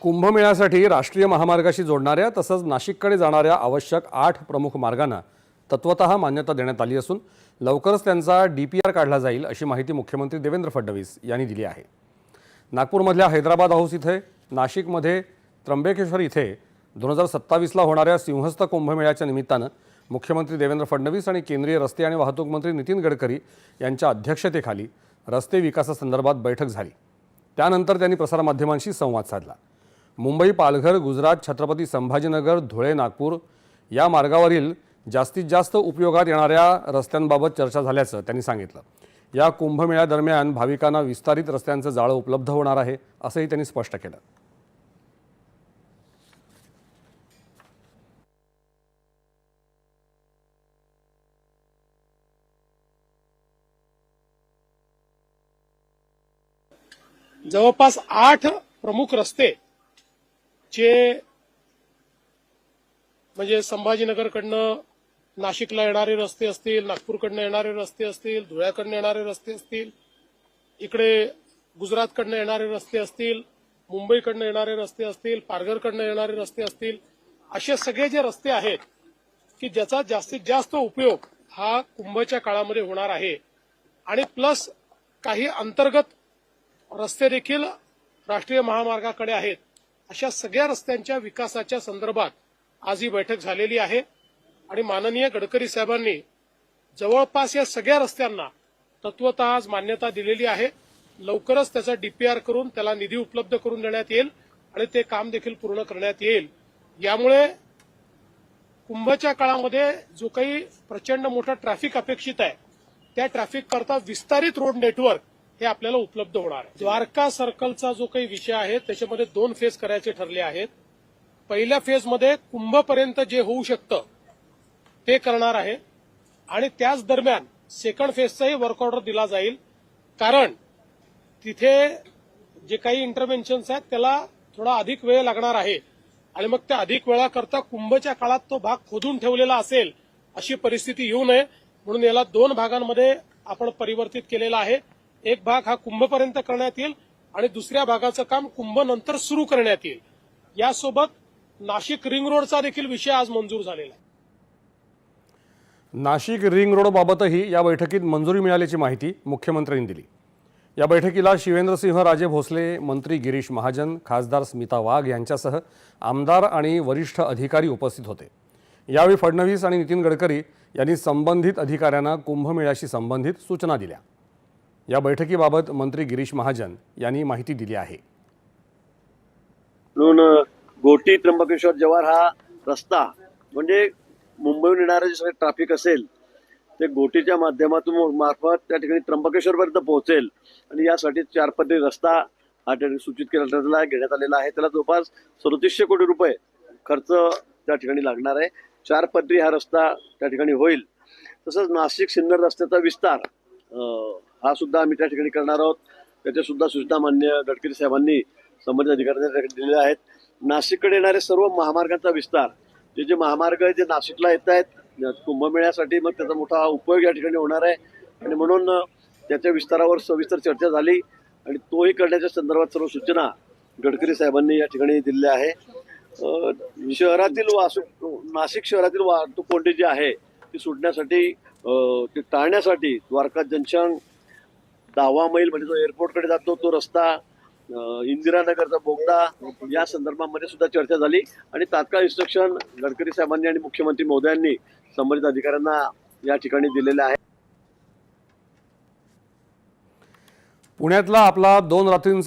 कुंभमेळ्यासाठी राष्ट्रीय महामार्गाशी जोडणाऱ्या तसंच नाशिककडे जाणाऱ्या आवश्यक आठ प्रमुख मार्गांना तत्वतः मान्यता देण्यात आली असून लवकरच त्यांचा डी पी आर काढला जाईल अशी माहिती मुख्यमंत्री देवेंद्र फडणवीस यांनी दिली आहे. नागपूरमधल्या हैदराबाद हाऊस इथे नाशिकमध्ये त्र्यंबकेश्वर इथे दोन हजार सत्तावीसला होणाऱ्या सिंहस्थ कुंभमेळ्याच्या निमित्तानं मुख्यमंत्री देवेंद्र फडणवीस आणि केंद्रीय रस्ते आणि वाहतूक मंत्री नितीन गडकरी यांच्या अध्यक्षतेखाली रस्ते विकासासंदर्भात बैठक झाली. त्यानंतर त्यांनी प्रसारमाध्यमांशी संवाद साधला. मुंबई पालघर गुजरात छत्रपती संभाजीनगर धुळे नागपूर या मार्गावरील जास्तीत जास्त उपयोगात येणाऱ्या रस्त्यांबाबत चर्चा झाल्याचं त्यांनी सांगितलं. या कुंभमेळ्यादरम्यान भाविकांना विस्तारित रस्त्यांचं जाळं उपलब्ध होणार आहे असंही त्यांनी स्पष्ट केलं. जवळपास आठ प्रमुख रस्ते जे म्हणजे संभाजीनगरकडनं नाशिकला येणारे रस्ते असतील नागपूरकडनं येणारे रस्ते असतील धुळ्याकडनं येणारे रस्ते असतील इकडे गुजरातकडनं येणारे रस्ते असतील मुंबईकडनं येणारे रस्ते असतील पारघरकडनं येणारे रस्ते असतील असे सगळे जे रस्ते आहेत की ज्याचा जास्तीत जास्त उपयोग हा कुंभच्या काळामध्ये होणार आहे. आणि प्लस काही अंतर्गत रस्ते देखील राष्ट्रीय महामार्गाकडे आहेत. अशा सगळ्या रस्त्यांच्या विकासाच्या संदर्भात आज ही बैठक झालेली आहे. आणि माननीय गडकरी साहेबांनी जवळपास या सगळ्या रस्त्यांना तत्वत आज मान्यता दिलेली आहे. लवकरच त्याचा डीपीआर करून त्याला निधी उपलब्ध करून देण्यात येईल आणि ते काम देखील पूर्ण करण्यात येईल. यामुळे कुंभच्या काळामध्ये जो काही प्रचंड मोठा ट्रॅफिक अपेक्षित आहे त्या ट्रॅफिक करता विस्तारित रोड नेटवर्क हे आपल्याला उपलब्ध होणार आहे. द्वारका सर्कलचा जो काही विषय आहे त्याच्यामध्ये दोन फेज करायचे ठरले आहेत. पहिल्या फेजमध्ये कुंभपर्यंत जे होऊ शकतं ते करणार आहे. आणि त्याच दरम्यान सेकंड फेजचाही वर्क ऑर्डर दिला जाईल. कारण तिथे जे काही इंटरव्हेन्शन्स आहेत त्याला थोडा अधिक वेळ लागणार आहे. आणि मग त्या अधिक वेळाकरता कुंभच्या काळात तो भाग खोदून ठेवलेला असेल अशी परिस्थिती येऊ नये. म्हणून याला दोन भागांमध्ये आपण परिवर्तित केलेला आहे. एक भाग हा कुंभपर्यंत करण्यात येईल आणि दुसऱ्या भागाचं काम कुंभ नंतर सुरू करण्यात येईल. यासोबत नाशिक रिंग रोडचा देखील विषय आज मंजूर झालेला आहे. नाशिक रिंग रोडबाबतही या बैठकीत मंजुरी मिळाल्याची माहिती मुख्यमंत्र्यांनी दिली. या बैठकीला शिवेंद्रसिंह राजे भोसले मंत्री गिरीश महाजन खासदार स्मिता वाघ यांच्यासह आमदार आणि वरिष्ठ अधिकारी उपस्थित होते. यावेळी फडणवीस आणि नितीन गडकरी यांनी संबंधित अधिकाऱ्यांना कुंभमेळ्याशी संबंधित सूचना दिल्या. या बैठकीबाबत मंत्री गिरीश महाजन यांनी माहिती दिली आहे. म्हणून गोटी त्र्यंबकेश्वर जव्हार हा रस्ता म्हणजे मुंबईहून येणारं जे सगळे ट्रॅफिक असेल ते गोटीच्या माध्यमातून मार्फत त्या ठिकाणी त्र्यंबकेश्वरपर्यंत पोहोचेल. आणि यासाठी चार पदरी रस्ता हा ठिकाणी सूचित केला घेण्यात आलेला आहे. त्याला जवळपास सदतीसशे कोटी रुपये खर्च त्या ठिकाणी लागणार आहे. चार पदरी हा रस्ता त्या ठिकाणी होईल. तसंच नाशिक सिन्नर रस्त्याचा विस्तार हा सुद्धा आम्ही त्या ठिकाणी करणार आहोत. त्याच्या सुद्धा सूचना मान्य गडकरी साहेबांनी संबंधित अधिकाऱ्यांना ठिकाणी दिलेल्या आहेत. नाशिककडे येणारे सर्व महामार्गांचा विस्तार जे जे महामार्ग आहेत जे नाशिकला येत आहेत कुंभमेळ्यासाठी मग त्याचा मोठा उपयोग या ठिकाणी होणार आहे. आणि म्हणून त्याच्या विस्तारावर सविस्तर चर्चा झाली आणि तोही करण्याच्या संदर्भात सर्व सूचना गडकरी साहेबांनी या ठिकाणी दिलेल्या आहे. शहरातील वाहतूक नाशिक शहरातील वाहतूक कोंडी जी आहे ती सुटण्यासाठी ते टाळण्यासाठी द्वारका जंक्शन दहावा मैल म्हणजे जो एअरपोर्टकडे जातो तो रस्ता इंदिरानगरचा बोगदा या संदर्भामध्ये सुद्धा चर्चा झाली. आणि तात्काळ इन्स्ट्रक्शन गडकरी साहेबांनी आणि मुख्यमंत्री महोदयांनी संबंधित अधिकाऱ्यांना या ठिकाणी दिलेले आहे. पुण्यातला आपला दोन रात्रींचा